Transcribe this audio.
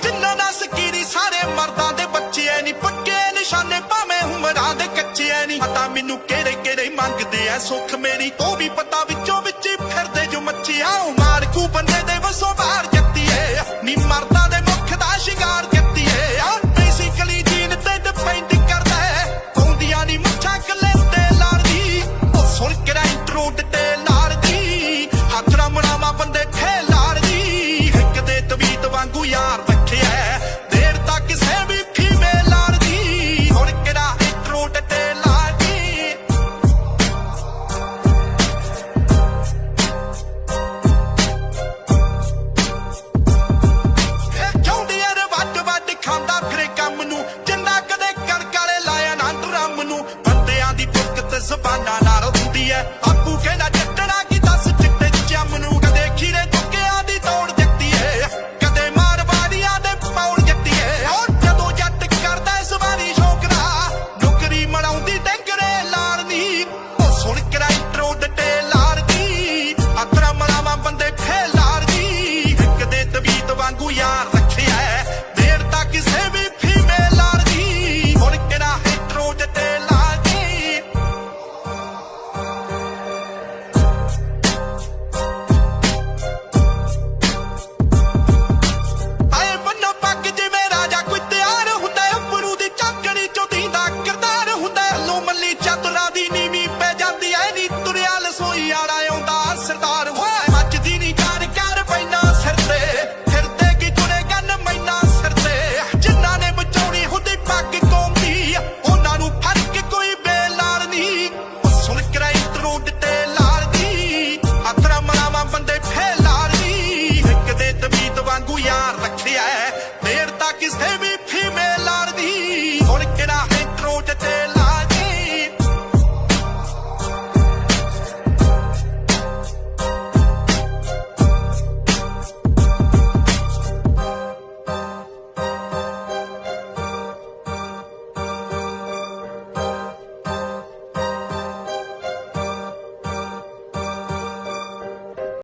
ਜਿੰਨਾ ਨਾ ਸਕੀਰੀ ਸਾਰੇ ਮਰਦਾਂ ਦੇ ਬੱਚੇ ਐ ਨਹੀਂ ਪੱਕੇ ਨਿਸ਼ਾਨੇ ਭਾਵੇਂ ਉਮਰਾਂ ਦੇ ਕੱਚੇ ਐ ਨਹੀਂ ਪਤਾ ਮੈਨੂੰ ਕਿਹੜੇ ਕਿਹੜੇ ਮੰਗਦੇ ਐ। ਸੁੱਖ ਮੇਰੀ, ਉਹ ਵੀ ਪਤਾ ਵਿੱਚੋਂ banana.